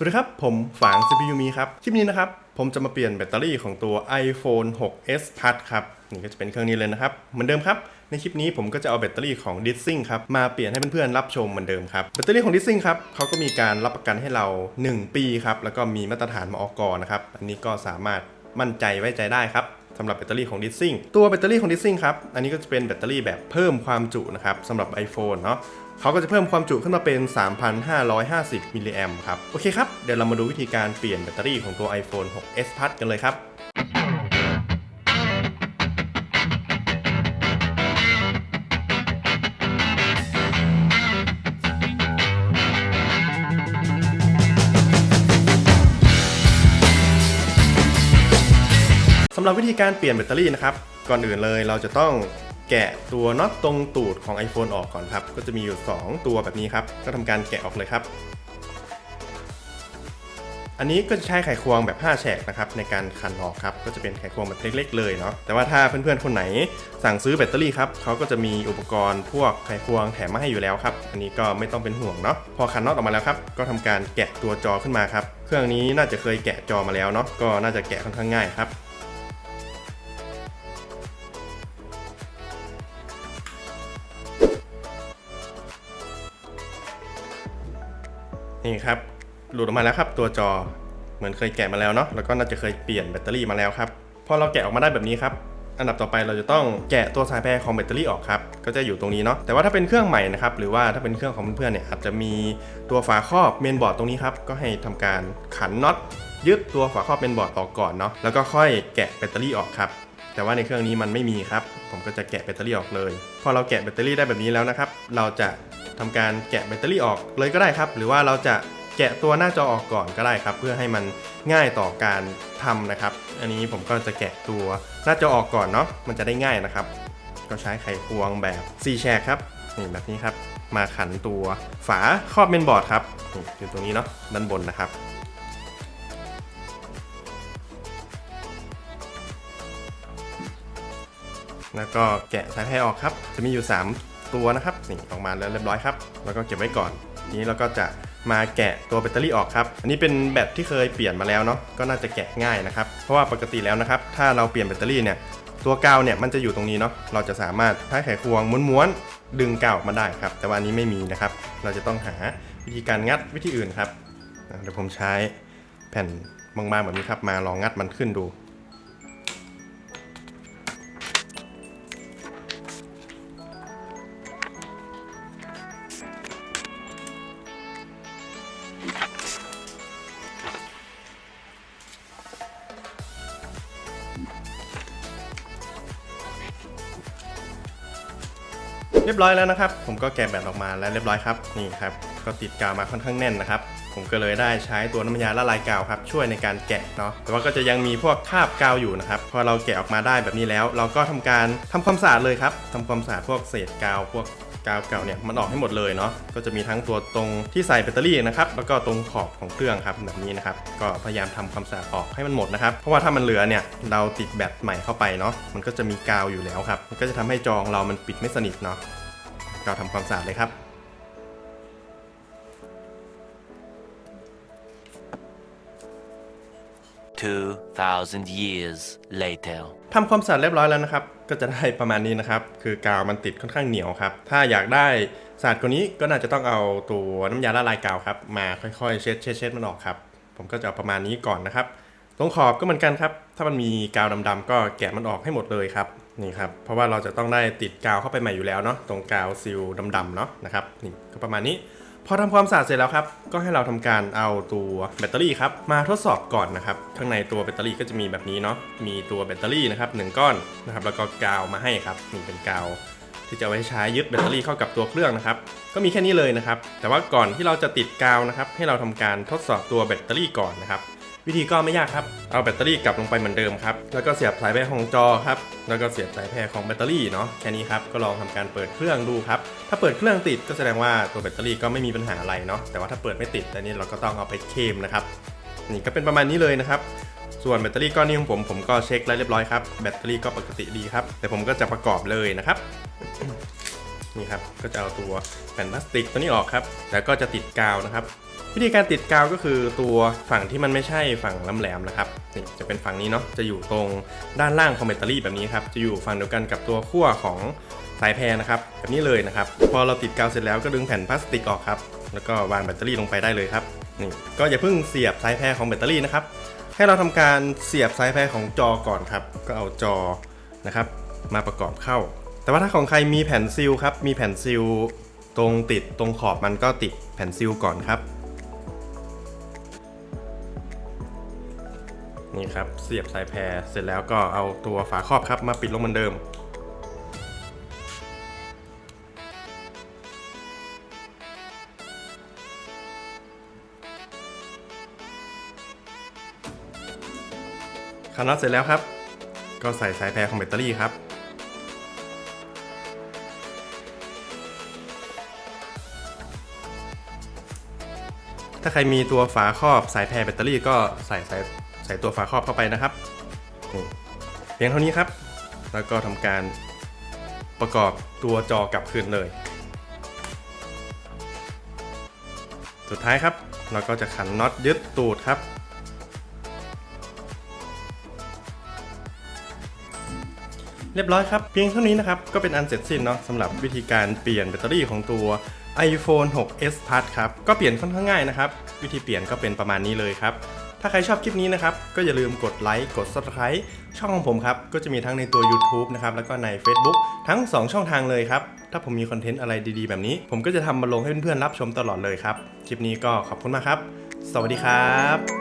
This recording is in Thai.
สวัสดีครับ ผมฝาง CPU มีครับ คลิปนี้นะครับ ผมจะมาเปลี่ยนแบตเตอรี่ของตัว iPhone 6s Plus ครับ นี่ก็จะเป็นเครื่องนี้เลยนะครับ เหมือนเดิมครับ ในคลิปนี้ผมก็จะเอาแบตเตอรี่ของ d i s s i n g ครับ มาเปลี่ยนให้เพื่อนๆรับชมเหมือนเดิมครับ แบตเตอรี่ของ d i s s i n g ครับเขาก็มีการรับประกันให้เรา 1 ปีครับ แล้วก็มีมาตรฐานมาออกอนะครับ อันนี้ก็สามารถมั่นใจไว้ใจได้ครับสำหรับแบตเตอรี่ของ d i s s i n g ตัวแบตเตอรี่ของ d i s s i n g ครับ อันนี้ก็จะเป็นแบตเตอรี่แบบเพิ่มความจุนะครับสำหรับ iPhone เนาะ เขาก็จะเพิ่มความจุขึ้นมาเป็น 3,550 มิลลิแอมครับ โอเคครับ เดี๋ยวเรามาดูวิธีการเปลี่ยนแบตเตอรี่ของตัว iPhone 6s Plus กันเลยครับสำหรับวิธีการเปลี่ยนแบตเตอรี่นะครับ ก่อนอื่นเลยเราจะต้อง แกะตัวน็อตตรงตูดของ iPhone ออกก่อนครับ ก็จะมีอยู่ 2 ตัวแบบนี้ครับ ก็ทำการแกะออกเลยครับ อันนี้ก็จะใช้ไขควงแบบ 5 แฉกนะครับในการขันออกครับ ก็จะเป็นไขควงแบบเล็กๆ เลยเนาะ แต่ว่าถ้าเพื่อนๆ คนไหนสั่งซื้อแบตเตอรี่ครับเขาก็จะมีอุปกรณ์พวกไขควงแถมมาให้อยู่แล้วครับ อันนี้ก็ไม่ต้องเป็นห่วงเนาะ พอขันน็อตออกมาแล้วครับ ก็ทำการแกะตัวจอขึ้นมาครับ เครื่องนี้น่าจะเคยแกะจอมาแล้วเนาะ ก็น่าจะแกะค่อนข้างง่ายครับ นี่ครับ หลุดออกมาแล้วครับ ตัวจอ เหมือนเคยแกะมาแล้วเนาะ แล้วก็น่าจะเคยเปลี่ยนแบตเตอรี่มาแล้วครับ พอเราแกะออกมาได้แบบนี้ครับ อันดับต่อไปเราจะต้องแกะตัวสายแพรของแบตเตอรี่ออกครับ ก็จะอยู่ตรงนี้เนาะ แต่ว่าถ้าเป็นเครื่องใหม่นะครับ หรือว่าถ้าเป็นเครื่องของเพื่อนๆเนี่ยอาจจะมีตัวฝาครอบเมนบอร์ดตรงนี้ครับ ก็ให้ทำการขันน็อตยึดตัวฝาครอบเมนบอร์ดออกก่อนเนาะ แล้วก็ค่อยแกะแบตเตอรี่ออกครับแต่ว่าในเครื่องนี้มันไม่มีครับ ผมก็จะแกะแบตเตอรี่ออกเลย พอเราแกะแบตเตอรี่ได้แบบนี้แล้วนะครับ เราจะ ทำการแกะแบตเตอรี่ออกเลยก็ได้ครับ หรือว่าเราจะแกะตัวหน้าจอออกก่อนก็ได้ครับ เพื่อให้มันง่ายต่อการทำนะครับ อันนี้ผมก็จะแกะตัวหน้าจอออกก่อนเนาะมันจะได้ง่ายนะครับ ก็ใช้ไขควงแบบ4แฉกครับนี่แบบนี้ครับ มาขันตัวฝาครอบเมนบอร์ดครับอยู่ตรงนี้เนาะด้านบนนะครับแล้วก็แกะสายแพรออกครับ จะมีอยู่ 3 ตัวนะครับนี่ออกมาแล้วเรียบร้อยครับแล้วก็เก็บไว้ก่อน นี้เราก็จะมาแกะตัวแบตเตอรี่ออกครับ อันนี้เป็นแบตที่เคยเปลี่ยนมาแล้วเนาะก็น่าจะแกะง่ายนะครับเพราะว่าปกติแล้วนะครับ ถ้าเราเปลี่ยนแบตเตอรี่เนี่ยตัวกาวเนี่ยมันจะอยู่ตรงนี้เนาะเราจะสามารถใช้ไขควงม้วนๆดึงกาวออกมาได้ครับ แต่ว่านี้ไม่มีนะครับ เราจะต้องหาวิธีการงัดวิธีอื่นครับเดี๋ยวผมใช้แผ่นบางๆแบบนี้ครับมาลองงัดมันขึ้นดู รียบร้อยแล้วนะครับ ผมก็แกะแบตออกมาแล้วเรียบร้อยครับนี่ครับก็ติดกาวมาค่อนข้างแน่นนะครับผมก็เลยได้ใช้ตัวน้ำยาละลายกาวครับช่วยในการแกะเนาะแต่ว่าก็จะยังมีพวกคราบกาวอยู่นะครับพอเราแกะออกมาได้แบบนี้แล้ว เราก็ทำการทำความสะอาดเลยครับทำความสะอาดพวกเศษกาวพวกกาวเก่าเนี่ยมันออกให้หมดเลยเนาะก็จะมีทั้งตัวตรงที่ใส่แบตเตอรี่นะครับแล้วก็ตรงขอบของเครื่องครับแบบนี้นะครับก็พยายามทำความสะอาดออกให้มันหมดนะครับเพราะว่าถ้ามันเหลือเนี่ยเราติดแบตใหม่เข้าไปเนาะมันก็จะมีกาวอยู่แล้วครับมันก็จะทำให้จอของเรามันปิดไม่สนิทเนาะ เราทำความสะอาดเลยครับ 2,000 years later. ทำความสะอาดเรียบร้อยแล้วนะครับ ก็จะได้ประมาณนี้นะครับ คือกาวมันติดค่อนข้างเหนียวครับ ถ้าอยากได้สะอาดกว่านี้ก็น่าจะต้องเอาตัวน้ำยาละลายกาวครับ มาค่อยๆ เช็ดเช็ดเช็ดมันออกครับ ผมก็จะเอาประมาณนี้ก่อนนะครับ ตรงขอบก็เหมือนกันครับ ถ้ามันมีกาวดำๆก็แกะมันออกให้หมดเลยครับ นี่ครับ เพราะว่าเราจะต้องได้ติดกาวเข้าไปใหม่อยู่แล้วเนาะ ตรงกาวซีลดำๆเนาะนะครับ นี่ก็ประมาณนี้ พอทำความสะอาดเสร็จแล้วครับ ก็ให้เราทำการเอาตัวแบตเตอรี่ครับ มาทดสอบก่อนนะครับ ข้างในตัวแบตเตอรี่ก็จะมีแบบนี้เนาะ มีตัวแบตเตอรี่นะครับหนึ่งก้อนนะครับ แล้วก็กาวมาให้ครับ นี่เป็นกาวที่จะเอาไว้ใช้ยึดแบตเตอรี่เข้ากับตัวเครื่องนะครับ ก็มีแค่นี้เลยนะครับ แต่ว่าก่อนที่เราจะติดกาวนะครับ ให้เราทำการทดสอบตัวแบตเตอรี่ก่อนนะครับ วิธีก็ไม่ยากครับ เอาแบตเตอรี่กลับลงไปเหมือนเดิมครับ แล้วก็เสียบสายแพรของจอครับ แล้วก็เสียบสายแพรของแบตเตอรี่เนาะ แค่นี้ครับ ก็ลองทำการเปิดเครื่องดูครับ ถ้าเปิดเครื่องติดก็แสดงว่าตัวแบตเตอรี่ก็ไม่มีปัญหาอะไรเนาะ แต่ว่าถ้าเปิดไม่ติดอันนี้เราก็ต้องเอาไปเคมนะครับ นี่ก็เป็นประมาณนี้เลยนะครับส่วนแบตเตอรี่ก้อนนี้ของผมผมก็เช็คแล้วเรียบร้อยครับ แบตเตอรี่ก็ปกติดีครับ แต่ผมก็จะประกอบเลยนะครับ นี่ครับก็จะเอาตัวแผ่นพลาสติกตัวนี้ออกครับ แล้วก็จะติดกาวนะครับ วิธีการติดกาวก็คือตัวฝั่งที่มันไม่ใช่ฝั่งแหลมๆนะครับนี่จะเป็นฝั่งนี้เนาะจะอยู่ตรงด้านล่างของแบตเตอรี่แบบนี้ครับจะอยู่ฝั่งเดียวกันกับตัวขั้วของสายแพรนะครับแบบนี้เลยนะครับ พอเราติดกาวเสร็จแล้วก็ดึงแผ่นพลาสติกออกครับแล้วก็วางแบตเตอรี่ลงไปได้เลยครับนี่ก็อย่าเพิ่งเสียบสายแพรของแบตเตอรี่นะครับให้เราทำการเสียบสายแพรของจอก่อนครับ ก็เอาจอนะครับ มาประกอบเข้า แต่ว่าถ้าของใครมีแผ่นซีลครับ มีแผ่นซีลตรงติดตรงขอบมันก็ติดแผ่นซีลก่อนครับ นี่ครับเสียบสายแพรเสร็จแล้วก็เอาตัวฝาครอบครับมาปิดลงเหมือนเดิมคันน็อตเสร็จแล้วครับ ก็ใส่สายแพรของแบตเตอรี่ครับ ถ้าใครมีตัวฝาครอบสายแพรแบตเตอรี่ก็ใส่สายใส่ตัวฝาครอบเข้าไปนะครับนี่เพียงเท่านี้ครับ แล้วก็ทำการประกอบตัวจอกลับคืนเลย สุดท้ายครับ เราก็จะขันน็อตยึดตูดครับ เรียบร้อยครับเพียงเท่านี้นะครับก็เป็นอันเสร็จสิ้นเนาะสำหรับวิธีการเปลี่ยนแบตเตอรี่ของตัว iPhone 6s Plus ครับก็เปลี่ยนค่อนข้างง่ายนะครับวิธีเปลี่ยนก็เป็นประมาณนี้เลยครับถ้าใครชอบคลิปนี้นะครับ ก็อย่าลืมกดไลค์ กด Subscribe ช่องของผมครับ ก็จะมีทั้งในตัว YouTube นะครับ แล้วก็ใน Facebook ทั้ง 2 ช่องทางเลยครับ ถ้าผมมีคอนเทนต์อะไรดีๆ แบบนี้ ผมก็จะทำมาลงให้เพื่อนๆรับชมตลอดเลยครับ คลิปนี้ก็ขอบคุณมากครับ สวัสดีครับ